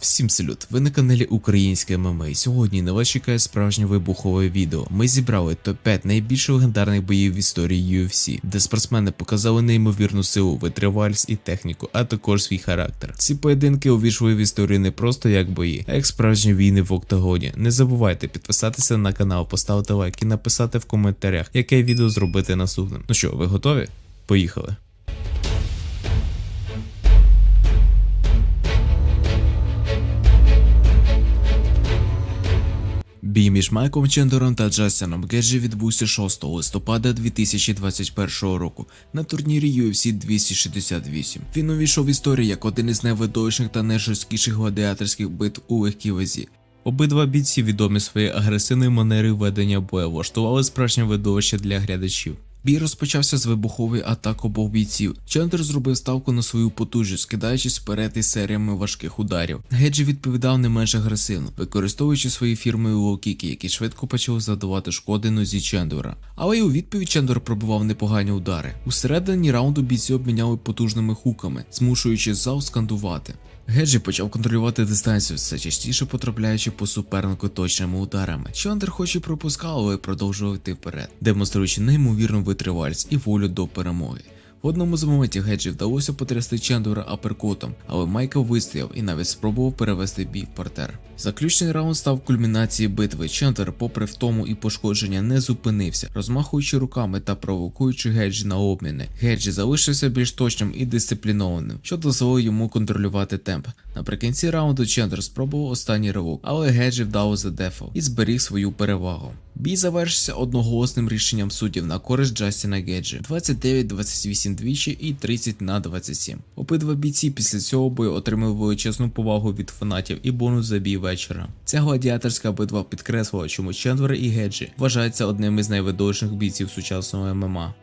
Всім салют! Ви на каналі Українське ММА. І Сьогодні на вас чекає справжнє вибухове відео. Ми зібрали топ-5 найбільш легендарних боїв в історії UFC, де спортсмени показали неймовірну силу, витривалість і техніку, а також свій характер. Ці поєдинки увійшли в історію не просто як бої, а як справжні війни в октагоні. Не забувайте підписатися на канал, поставити лайк і написати в коментарях, яке відео зробити наступним. Ну що, ви готові? Поїхали! Бій між Майком Чендером та Джастіном Геджі відбувся 6 листопада 2021 року на турнірі UFC 268. Він увійшов в історію як один із найвидовищних та найжорсткіших гладіаторських битв у легкій вазі. Обидва бійці відомі своєю агресивною манерою ведення бою, влаштували справжнє видовище для глядачів. Бій розпочався з вибухової атак обох бійців. Чендер зробив ставку на свою потужність, кидаючись вперед із серіями важких ударів. Геджі відповідав не менш агресивно, використовуючи свої фірмові лоу-кіки, які швидко почали завдавати шкоди нозі Чендера. Але й у відповідь Чендер пробував непогані удари. Усередині раунду бійці обміняли потужними хуками, змушуючи зал скандувати. Геджі почав контролювати дистанцію, все частіше потрапляючи по супернику точними ударами. Чандер хоч і пропускав, але продовжував йти вперед, демонструючи неймовірну витривалість і волю до перемоги. В одному з моментів Геджі вдалося потрясти Чендера аперкотом, але Майкл вистояв і навіть спробував перевести бій в партер. Заключний раунд став кульмінацією битви. Чендер, попри втому і пошкодження, не зупинився, розмахуючи руками та провокуючи Геджі на обміни. Геджі залишився більш точним і дисциплінованим, що дозволило йому контролювати темп. Наприкінці раунду Чендер спробував останній ривок, але Геджі вдало задефав і зберіг свою перевагу. Бій завершився одноголосним рішенням суддів на користь Джастіна Геджі 29-28 двічі і 30 на 27. Обидва бійці після цього бою отримали величезну повагу від фанатів і бонус за бій вечора. Ця гладіаторська битва підкреслила, чому Чендвер і Геджі вважаються одним із найвидовіших бійців сучасного ММА.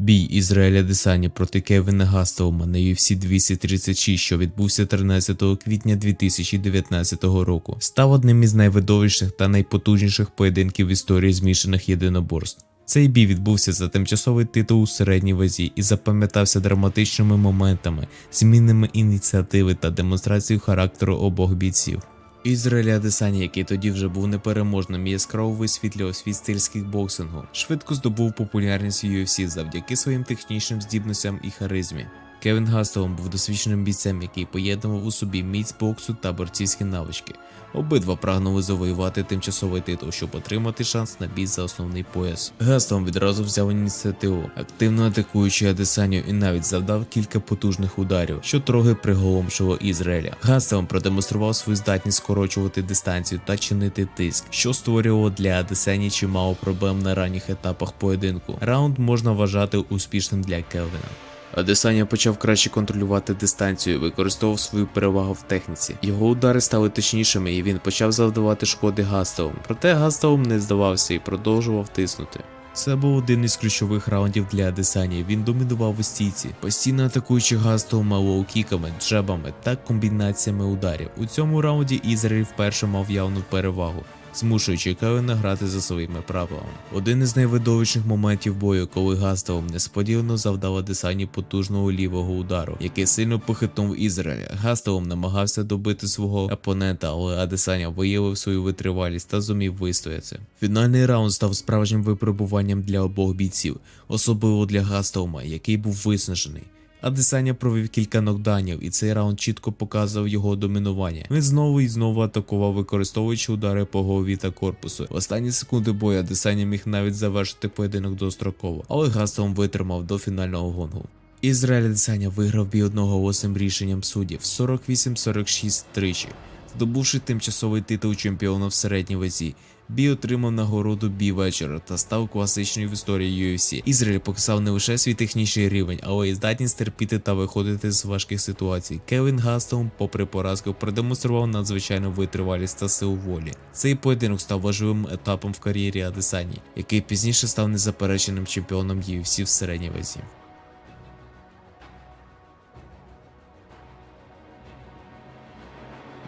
Бій Ізраїля Десані проти Кевіна Гастелма на UFC 236, що відбувся 13 квітня 2019 року, став одним із найвидовищних та найпотужніших поєдинків в історії змішаних єдиноборств. Цей бій відбувся за тимчасовий титул у середній вазі і запам'ятався драматичними моментами, змінами ініціативи та демонстрацією характеру обох бійців. Ізраїля Адесані, який тоді вже був непереможним і яскраво висвітлював світ стиль боксингу, швидко здобув популярність в UFC завдяки своїм технічним здібностям і харизмі. Кевін Гастелом був досвідченим бійцем, який поєднував у собі міць боксу та борцівські навички. Обидва прагнули завоювати тимчасовий титул, щоб отримати шанс на бій за основний пояс. Гастелом відразу взяв ініціативу, активно атакуючи Адесанію і навіть завдав кілька потужних ударів, що трохи приголомшило Ізраїля. Гастелом продемонстрував свою здатність скорочувати дистанцію та чинити тиск, що створювало для Адесані чимало проблем на ранніх етапах поєдинку. Раунд можна вважати успішним для Келвіна. Адесаня почав краще контролювати дистанцію, використовував свою перевагу в техніці. Його удари стали точнішими, і він почав завдавати шкоди Гастелом. Проте Гастелом не здавався і продовжував тиснути. Це був один із ключових раундів для Адесані. Він домінував у стійці, постійно атакуючи Гастелома лоу-кіками, джебами та комбінаціями ударів. У цьому раунді Ізраїль вперше мав явну перевагу змушуючи Кевіна грати за своїми правилами. Один із найвидовищних моментів бою, коли Гастелом несподівано завдав Адесані потужного лівого удару, який сильно похитнув Ізраїля. Гастелом намагався добити свого опонента, але Адесаня виявив свою витривалість та зумів вистояти. Фінальний раунд став справжнім випробуванням для обох бійців, особливо для Гастелма, який був виснажений. Адесаня провів кілька нокданів, і цей раунд чітко показував його домінування. Він знову і знову атакував, використовуючи удари по голові та корпусу. В останні секунди бою Адесаня міг навіть завершити поєдинок достроково, але Гастом витримав до фінального гонгу. Ізраїль Адесаня виграв бій одноголосним рішенням суддів 48-46 тричі, здобувши тимчасовий титул чемпіона в середній вазі. Бій отримав нагороду бій вечора та став класичною в історії UFC. Ізраїль показав не лише свій технічний рівень, але й здатність терпіти та виходити з важких ситуацій. Кевін Гастон, попри поразку, продемонстрував надзвичайну витривалість та силу волі. Цей поєдинок став важливим етапом в кар'єрі Адесані, який пізніше став незапереченим чемпіоном UFC в середній вазі.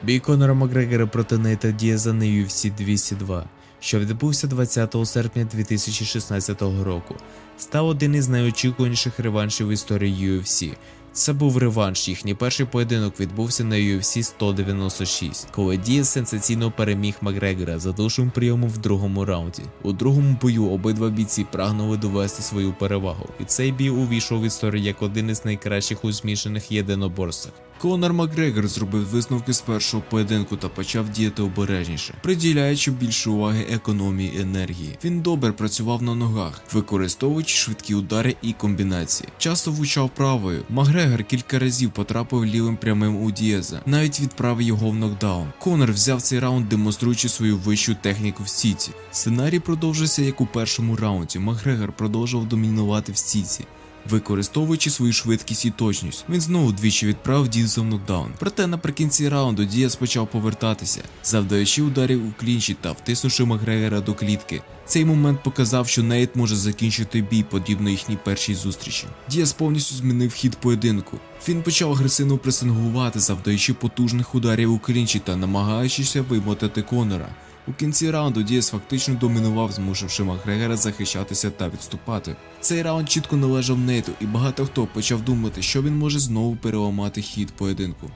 Бій Конора Макгрегора проти Нейта Діаза на UFC 202. що відбувся 20 серпня 2016 року, став один із найочікуваніших реваншів в історії UFC. Це був реванш. Їхній перший поєдинок відбувся на UFC 196, коли Дієс сенсаційно переміг Макгрегора задушним прийомом в другому раунді. У другому бою обидва бійці прагнули довести свою перевагу, і цей бій увійшов в історію як один із найкращих у змішаних єдиноборствах. Конор Макгрегор зробив висновки з першого поєдинку та почав діяти обережніше, приділяючи більше уваги економії енергії. Він добре працював на ногах, використовуючи швидкі удари і комбінації. Часто влучав правою. Макгрегор кілька разів потрапив лівим прямим у Дієза, навіть відправив його в нокдаун. Конор взяв цей раунд, демонструючи свою вищу техніку в стійці. Сценарій продовжився як у першому раунді. Макгрегор продовжував домінувати в стійці. Використовуючи свою швидкість і точність, він знову двічі відправив Дієса нокдаун. Проте наприкінці раунду Дієс почав повертатися, завдаючи ударів у клінчі та втиснувши Макгрегора до клітки. Цей момент показав, що Нейт може закінчити бій подібно їхній першій зустрічі. Діас повністю змінив хід поєдинку. Він почав агресивно пресингувати, завдаючи потужних ударів у клінчі та намагаючися вимотати Конора. У кінці раунду Діас фактично домінував, змусивши Макгрегора захищатися та відступати. Цей раунд чітко належав Нейту, і багато хто почав думати, що він може знову переламати хід поєдинку.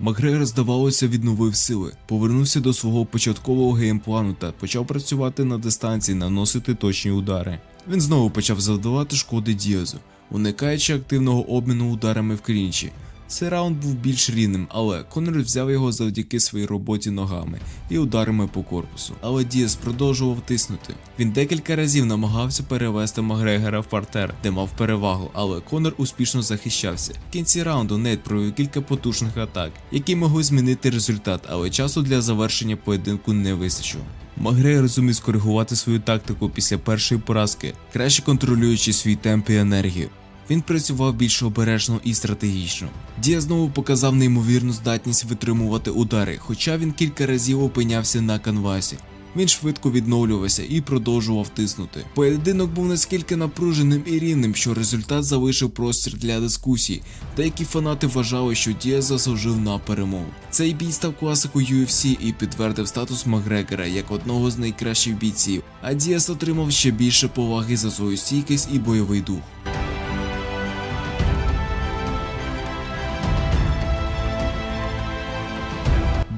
Макгрегор, здавалося, відновив сили, повернувся до свого початкового геймплану та почав працювати на дистанції, наносити точні удари. Він знову почав завдавати шкоди Діазу, уникаючи активного обміну ударами в клінчі. Цей раунд був більш рівним, але Конор взяв його завдяки своїй роботі ногами і ударами по корпусу. Але Діас продовжував тиснути. Він декілька разів намагався перевести Макгрегора в партер, де мав перевагу, але Конор успішно захищався. В кінці раунду Нейт провів кілька потужних атак, які могли змінити результат, але часу для завершення поєдинку не вистачило. Макгрегор зумів скоригувати свою тактику після першої поразки, краще контролюючи свій темп і енергію. Він працював більш обережно і стратегічно. Дія знову показав неймовірну здатність витримувати удари, хоча він кілька разів опинявся на канвасі. Він швидко відновлювався і продовжував тиснути. Поєдинок був наскільки напруженим і рівним, що результат залишив простір для дискусій. Деякі фанати вважали, що Дія заслужив на перемогу. Цей бій став класикою UFC і підтвердив статус Макгрегора як одного з найкращих бійців. А Діас отримав ще більше поваги за свою стійкість і бойовий дух.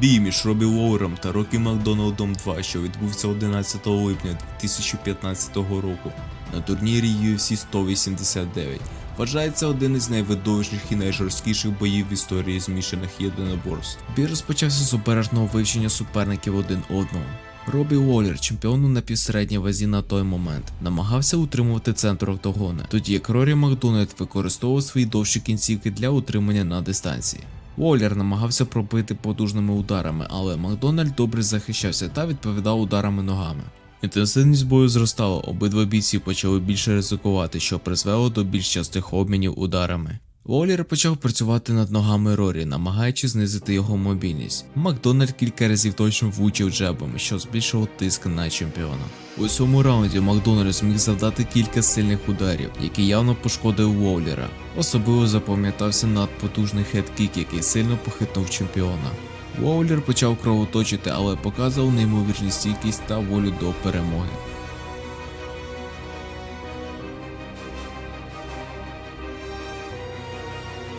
Бій між Робі Лоуром та Рокі Макдоналдом 2, що відбувся 11 липня 2015 року на турнірі UFC 189, вважається один із найвидовищніших і найжорсткіших боїв в історії змішаних єдиноборств. Бій розпочався з обережного вивчення суперників один одного. Робі Уоллер, чемпіон у напівсередній вазі на той момент, намагався утримувати центр октагона, тоді як Рорі Макдональд використовував свої довші кінцівки для утримання на дистанції. Уоллер намагався пробити потужними ударами, але Макдональд добре захищався та відповідав ударами ногами. Інтенсивність бою зростала, обидва бійці почали більше ризикувати, що призвело до більш частих обмінів ударами. Уоллер почав працювати над ногами Рорі, намагаючись знизити його мобільність. Макдональд кілька разів точно влучив джебами, що збільшило тиск на чемпіона. У цьому раунді Макдональд зміг завдати кілька сильних ударів, які явно пошкодив Уоллера. Особливо запам'ятався надпотужний хедкік, який сильно похитнув чемпіона. Уоллер почав кровоточити, але показував неймовірну стійкість та волю до перемоги.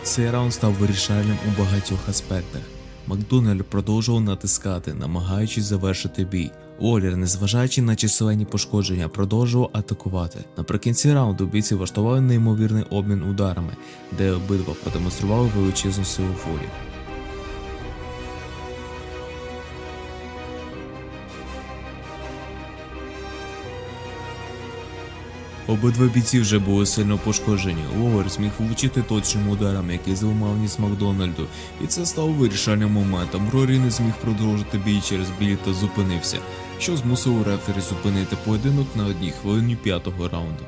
Цей раунд став вирішальним у багатьох аспектах. Макдональд продовжував натискати, намагаючись завершити бій. Уоллер, незважаючи на численні пошкодження, продовжував атакувати. Наприкінці раунду бійці влаштували неймовірний обмін ударами, де обидва продемонстрували величезну силу волі. Обидва бійці вже були сильно пошкоджені. Ловер зміг влучити точним ударом, який зламав ніс Макдональду, і це стало вирішальним моментом. Рорі не зміг продовжити бій через біль та зупинився, що змусило рефері зупинити поєдинок на одній хвилині п'ятого раунду.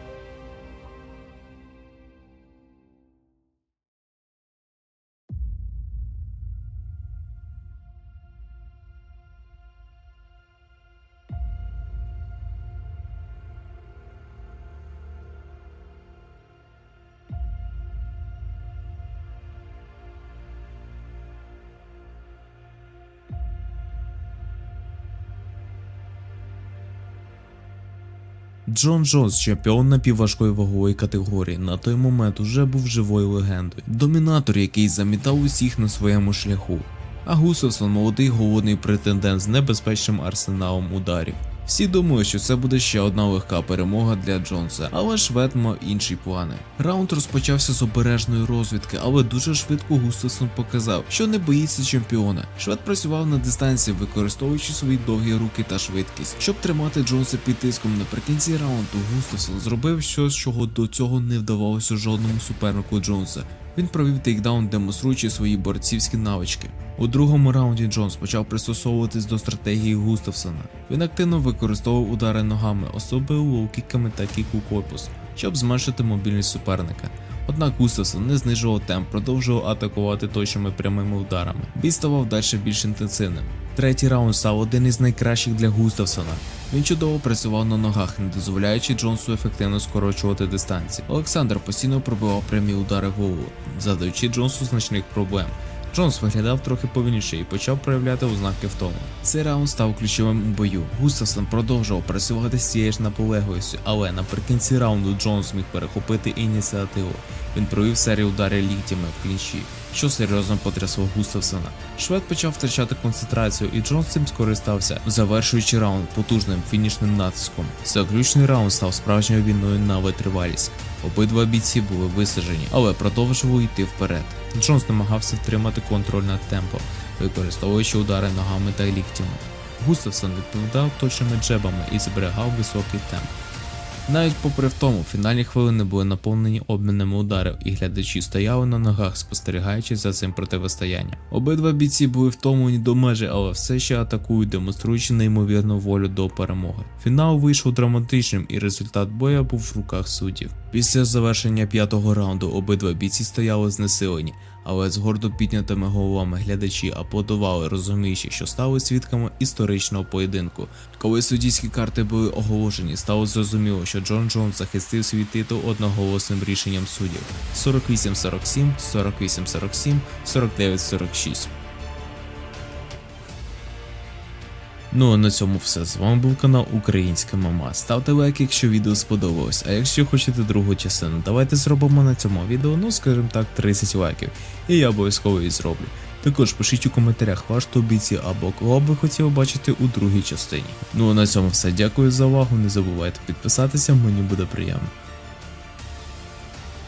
Джон Джонс, чемпіон напівважкої вагової категорії, на той момент уже був живою легендою. Домінатор, який замітав усіх на своєму шляху. А Гусевсон молодий голодний претендент з небезпечним арсеналом ударів. Всі думали, що це буде ще одна легка перемога для Джонса, але швед мав інші плани. Раунд розпочався з обережної розвідки, але дуже швидко Густавсон показав, що не боїться чемпіона. Швед працював на дистанції, використовуючи свої довгі руки та швидкість. Щоб тримати Джонса під тиском наприкінці раунду, Густавсон зробив щось, чого до цього не вдавалося жодному супернику Джонса. Він провів тейкдаун, демонструючи свої борцівські навички. У другому раунді Джонс почав пристосовуватись до стратегії Густавсона. Він активно використовував удари ногами, особливо лоу-кіками та кіку корпус, щоб зменшити мобільність суперника. Однак Густавсон не знижував темп, продовжував атакувати точними прямими ударами. Бій ставав далі більш інтенсивним. Третій раунд став один із найкращих для Густавсона. Він чудово працював на ногах, не дозволяючи Джонсу ефективно скорочувати дистанції. Олександр постійно пробивав прямі удари голову, завдаючи Джонсу значних проблем. Джонс виглядав трохи повільніше і почав проявляти ознаки втоми. Цей раунд став ключовим у бою. Густавсон продовжував працювати з цією ж наполегливістю, але наприкінці раунду Джонс зміг перехопити ініціативу. Він провів серію ударів ліктями в клінчі, що серйозно потрясло Густавсона. Швед почав втрачати концентрацію, і Джонс цим скористався, завершуючи раунд потужним фінішним натиском. Заключний раунд став справжньою війною на витривалість. Обидва бійці були висаджені, але продовжували йти вперед. Джонс намагався втримати контроль над темпом, використовуючи удари ногами та ліктями. Густавсон відповідав точними джебами і зберігав високий темп. Навіть попри втому, фінальні хвилини були наповнені обмінами ударів, і глядачі стояли на ногах, спостерігаючи за цим противостоянням. Обидва бійці були втомлені до межі, але все ще атакують, демонструючи неймовірну волю до перемоги. Фінал вийшов драматичним, і результат боя був в руках суддів. Після завершення п'ятого раунду обидва бійці стояли знесилені, але з гордо піднятими головами глядачі аплодували, розуміючи, що стали свідками історичного поєдинку. Коли суддівські карти були оголошені, стало зрозуміло, що Джон Джонс захистив свій титул одноголосним рішенням суддів 48-47, 48-47, 49-46. Ну а на цьому все. З вами був канал Українська Мама. Ставте лайк, якщо відео сподобалось. А якщо хочете другу частину, давайте зробимо на цьому відео, ну скажімо так, 30 лайків. І я обов'язково її зроблю. Також пишіть у коментарях ваш тобіці або кого б ви хотіли бачити у другій частині. Ну а на цьому все. Дякую за увагу. Не забувайте підписатися, мені буде приємно.